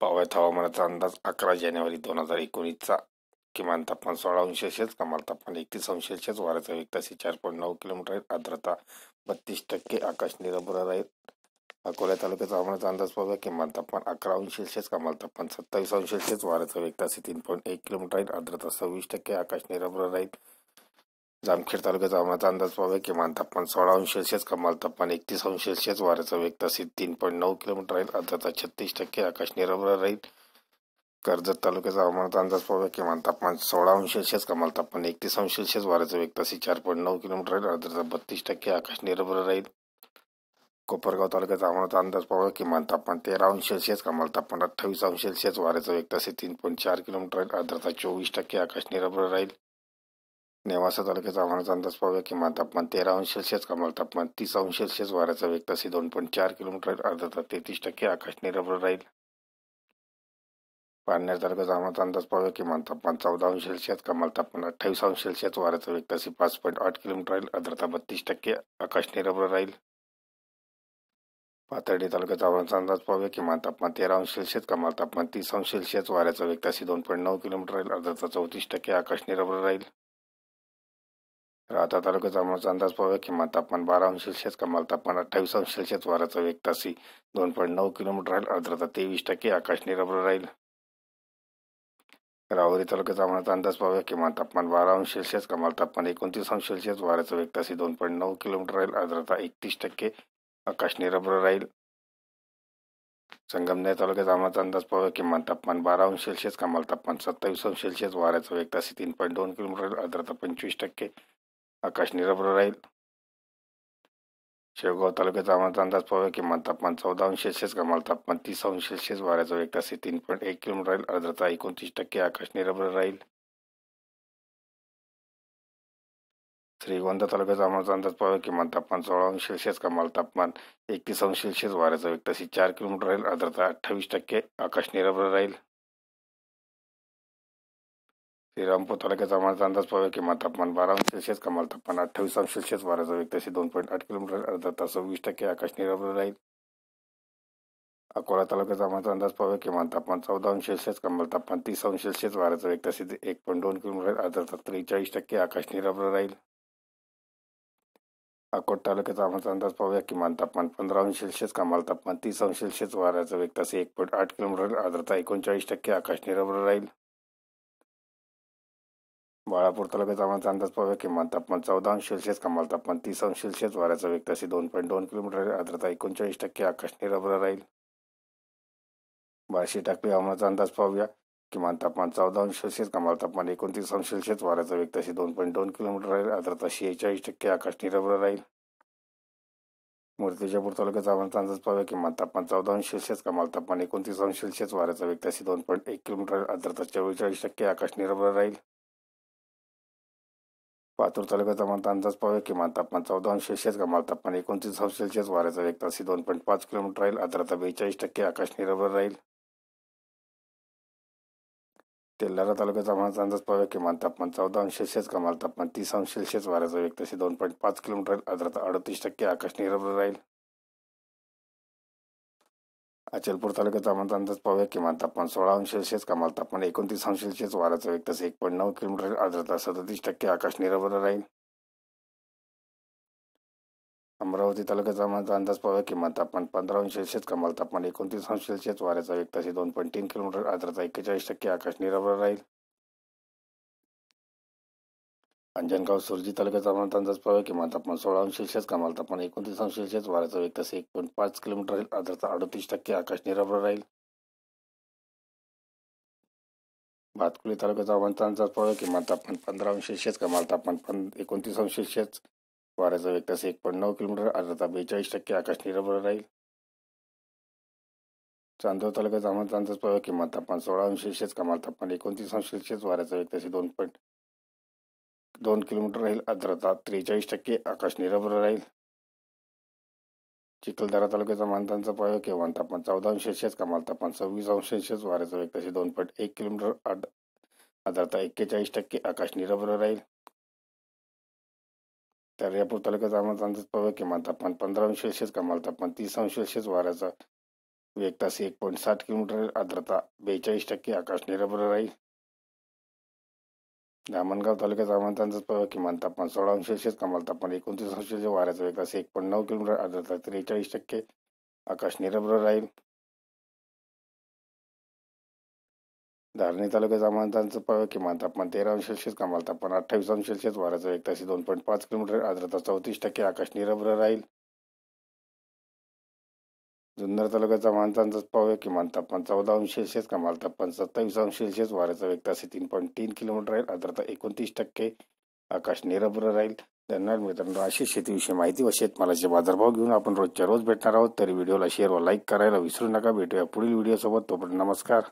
पावत हवामानाचा अंदाज अकरा जानेवारी दोन हजार एकोणीसचा किमान तापमान सोळा अंश सेल्सिअस कमाल तापमान एकतीस अंश सेल्सिअस वाऱ्याचा वेग तासी चार पॉईंट नऊ किलोमीटर आहे आर्द्रता बत्तीस टक्के आकाश निरभ्र राहील. अकोला तालुक्याचा हवामानाचा अंदाज पाहूया. किमान तापमान अकरा अंश सेल्सिअस कमाल तापमान सत्तावीस अंश सेल्सिअस वाऱ्याचा वेग तासी तीन पॉईंट एक किलोमीटर आहे आर्द्रता सव्वीस टक्के आकाश निरभ्र राहील. जामखेड तालुक्याचा हवामानाचा अंदाज पाहूया किमान तापमान सोळा अंश सेल्सिअस कमाल तापमान एकतीस अंश सेल्सिअस वाऱ्याचा वेग तासी तीन पॉईंट नऊ किलोमीटर राहील. आर्द्रता छत्तीस टक्के आकाश निरभ्र राहील. कर्जत तालुक्याचा हवामानाचा अंदाज पाहूया किमान तापमान सोळा अंश सेल्सिअस कमाल तापमान एकतीस अंश सेल्सिअस वाऱ्याचा वेग तासी चार पॉईंट नऊ किलोमीटर राहील. आर्द्रता बत्तीस टक्के आकाश निरभ्र राहील. कोपरगाव तालुक्याचा हवामानाचा अंदाज पाहूया किमान तापमान तेरा अंश सेल्सिअस कमाल तापमान अठ्ठावीस अंश सेल्सिअस वाऱ्याचा वेग तासी तीन पॉईंट चार किलोमीटर राहील. आर्द्रता चोवीस टक्के आकाश निरभ्र राहील. नेवासा तालुक्याचा हवामानाचा अंदाज पाहूया. किमान तापमान तेरा अंश सेल्सिअस कमाल तापमान तीस अंश सेल्सिअस वाऱ्याचा वेग तसे दोन पॉईंट चार किलोमीटर राहील तेहतीस टक्के आकाश निरभ्र राहील. पारनेर तालुक्याचा हवामानाचा अंदाज पाहूया. किमान तापमान चौदा अंश सेल्सिअस कमाल तापमान अठ्ठावीस अंश सेल्सिअस वाऱ्याचा वेग तसे पाच पॉईंट आठ किलोमीटर राहील. आर्द्रता बत्तीस टक्के आकाश निरभ्र राहील. पाथर्डी तालुक्याचा हवामानाचा अंदाज पाहूया. किमान तापमान तेरा अंश सेल्सिअस कमाल तापमान तीस अंश सेल्सिअस वाऱ्याचा वेग तसे दोन पॉईंट नऊ किलोमीटर राहील. आर्द्रता चौतीस टक्के आकाश निरभ्र राहील. राहता तालुक्याचा हवामानाचा अंदाज पाहूया. किमान तापमान बारा अंश सेल्सिअस कमाल तापमान अठ्ठावीस अंश सेल्सिअस वाराचा वेग तासी दोन पॉईंट नऊ किलोमीटर राहील. आर्द्रता तेवीस टक्के आकाश निरभ्र राहील. राहुरी तालुक्याचा हवामानाचा अंदाज पाहूया. किमान तापमान बारा अंश सेल्सिअस कमाल तापमान एकोणतीस अंश सेल्सिअस वाऱ्याचा वेग तासी दोन पॉईंट नऊ किलोमीटर राहील. आर्द्रता एकतीस टक्के आकाश निरभ्र राहील. संगमनेर तालुक्याचा हवामानाचा अंदाज पाहूया. किमान तापमान बारा अंश सेल्सिअस कमाल तापमान सत्तावीस अंश सेल्सिअस वाऱ्याचा वेग तासी तीन पॉईंट दोन किलोमीटर राहील. आर्द्रता पंचवीस टक्के आकाश निरभ्र राहील. शेवगाव तालुक्याचा हवामानाचा अंदाज पाहूया किमान तापमान चौदा अंश सेल्सिअस कमाल तापमान तीस अंश सेल्सिअस वाऱ्याचा वेग तासी तीन पॉईंट एक किलोमीटर राहील. आर्द्रता एकोणतीस टक्के आकाश निरभ्र राहील. श्रीगोंदा तालुक्याचा हवामानाचा अंदाज पाहूया किमान तापमान सोळा अंश सेल्सिअस कमाल तापमान एकतीस अंश सेल्सिअस वाऱ्याचा वेग तासी चार किलोमीटर राहील. आर्द्रता अठ्ठावीस टक्के आकाश निरभ्र राहील. श्रीरामपूर तालुक्याचा हवामानाचा अंदाज पाहूया किमान तापमान बारा अंश सेल्सिअस कमाल तापमान अठ्ठावीस अंश सेल्सिअस वाऱ्याचा वेग असे दोन पॉईंट आठ किलोमीटर आर्द्रता सव्वीस टक्के आकाश निरभ्र राहील. अकोला तालुक्याचा हवामानाचा अंदाज पाहूया किमान तापमान चौदा अंश सेल्सिअस कमाल तापमान तीस अंश सेल्सिअस वाऱ्याचा वेग तासी एक पॉईंट दोन किलोमीटर आर्द्रता त्रेचाळीस टक्के आकाश निरभ्र राहील. अकोट तालुक्याचा हवामानाचा अंदाज पाहूया किमान तापमान पंधरा अंश सेल्सिअस कमाल तापमान तीस अंश सेल्सिअस वाऱ्याचा वेग तासी एक पॉईंट आठ किलोमीटर आर्द्रता एकोणचाळीस टक्के आकाश निरभ्र राहील. बाळापूर तालुक्याचा अंदाज पाहूया. किमान तापमान चौदा अंश सेल्सिअस कमाल तापमान तीस अंश सेल्सिअस वाऱ्याचा वेग तासी दोन पॉईंट दोन किलोमीटर. आर्द्रता एकोणचाळीस टक्के आकाश निरभ्र राहील. बार्शी टक्के हवामानाचा अंदाज पाहूया. किमान तापमान चौदा अंश सेल्सिअस कमाल तापमान एकोणतीस अंश सेल्सिअस वाऱ्याचा वेग तासी दोन पॉईंट दोन किलोमीटर राहील. आर्द्रता शेहेचाळीस टक्के आकाश निरभ्र राहील. मूर्तिजापूर तालुक्याचा हवामानाचा अंदाज पाहूया. किमान तापमान चौदा अंश सेल्सिअस कमाल तापमान एकोणतीस अंश सेल्सिअस वाऱ्याचा वेग तासी दोन पॉईंट एक किलोमीटर आर्द्रता चव्वेचाळीस टक्के आकाश निरभ्र राहील. पातूर तालुक्याचा तापमान अंदाज पाहूया किमान तापमान चौदा अंश सेल्सिअस कमाल तापमान एकोणतीस अंश सेल्सिअस वाऱ्याचा वेग तासी दोन पॉईंट पाच किलोमीटर राहील. आर्द्रता बेचाळीस टक्के आकाश निरभर राहील. तेल्लारा तालुक्याचा हवामानाचा अंदाज पाहूया किमान तापमान चौदा अंश सेल्सिअस कमाल तापमान तीस अंश सेल्सिअस वाऱ्याचा वेग तसे दोन पॉईंट पाच किलोमीटर आर्द्रता अडतीस टक्के आकाश निरभ्र राहील. अचलपूर तालुक्यात अंदाज पाहूया. किमान तापमान सोळा अंश सेल्सिअस कमाल तापमान एकोणतीस अंश सेल्सिअस वाऱ्याचा वेग एक पॉईंट नऊ किलोमीटर आर्द्रता सदतीस टक्के आकाश निरभ्र राहील. अमरावती तालुक्याचा हवामानाचा अंदाज पाहूया. किमान तापमान पंधरा अंश सेल्सिअस कमाल तापमान एकोणतीस अंश सेल्सिअस वाऱ्याचा वेग असे दोन पॉईंट तीन किलोमीटर आर्द्रता एक्केचाळीस टक्के आकाश निरभ्र राहील. अंजनगाव सुरजी तालुक्याचा हवामानाचा अंदाज पाहूया किमान तापमान सोळा अंश सेल्सिअस कमाल तापमान एकोणतीस अंश सेल्सिअस वाऱ्याचा वेग तसे एक पॉईंट पाच किलोमीटर राहील. आर्द्रता अडतीस टक्के आकाश निरभ्र राहील. भातकुली तालुक्याचा हवामानाचा अंदाज पाहूया किमान तापमान पंधरा अंश सेल्सिअस कमाल तापमान पण एकोणतीस अंश सेल्सिअस वाऱ्याचा वेग तसे एक पॉईंट नऊ किलोमीटर आर्द्रता बेचाळीस टक्के आकाश निरभ्र राहील. चांदोर तालुक्याचा आम्हाला अंदाज पाहावा किमान तापमान सोळा अंश सेल्सिअस कमाल तापमान एकोणतीस अंश सेल्सिअस वाऱ्याचा वेग तसे दोन पॉईंट दोन किलोमीटर राहील. आर्द्रता त्रेचाळीस टक्के आकाश निरभ्र राहील. चिखलदरा तालुक्याचा मानतांचा पाहावा किमान तापमान चौदा अंश सेल्सिअस कमाल तापमान सव्वीस अंश सेल्सिअस वाऱ्याचा वेग तसे दोन पॉईंट एक किलोमीटर आड आर्द्रता एक्केचाळीस टक्के आकाश निरभ्र राहील. तर तालुक्यात आम्हाला अंदाज पाहावा किमान तापमान पंधरा अंश सेल्सिअस कमाल तापमान तीस अंश सेल्सिअस वाऱ्याचा वेग तास एक पॉईंट साठ किलोमीटर आर्द्रता बेचाळीस टक्के आकाश निरभ्र राहील. धामणगाव तालुक्यात हवामान किमान तापमान सोळा अंश सेल्सिअस कमाल तापमान एकोणतीस अंश सेल्सिअस वाऱ्याचा वेग तास एक पॉईंट नऊ किलोमीटर आर्द्रता त्रेचाळीस टक्के. आकाश निरभ्र राहील. धारणी तालुक्यात हवामान अंदाज किमान तापमान तेरा अंश सेल्सिअस कमाल तापमान अठ्ठावीस अंश सेल्सिअस वाऱ्याचा वेग तास दोन पॉईंट पाच किलोमीटर आर्द्रता चौतीस टक्के. आकाश निरभ्र राहील. जुन्नर तालुक्याचा अंदाज पाहूया किमान तापमान चौदा अंश सेल्सिअस कमाल तापमान सत्तावीस अंश सेल्सिअस वाऱ्याचा वेग तास तीन पॉईंट तीन किलोमीटर राहील. आर्द्रता एकोणतीस टक्के आकाश निरभ्र राहील. धन्यवाद मित्रांनो अशी शेतीविषयी माहिती व शेतमालाचे बाजारभाव घेऊन आपण रोजच्या रोज भेटणार आहोत. तरी व्हिडिओला शेअर व लाईक करायला विसरू नका. भेटूया पुढील व्हिडिओसोबत. तोपर्यंत नमस्कार.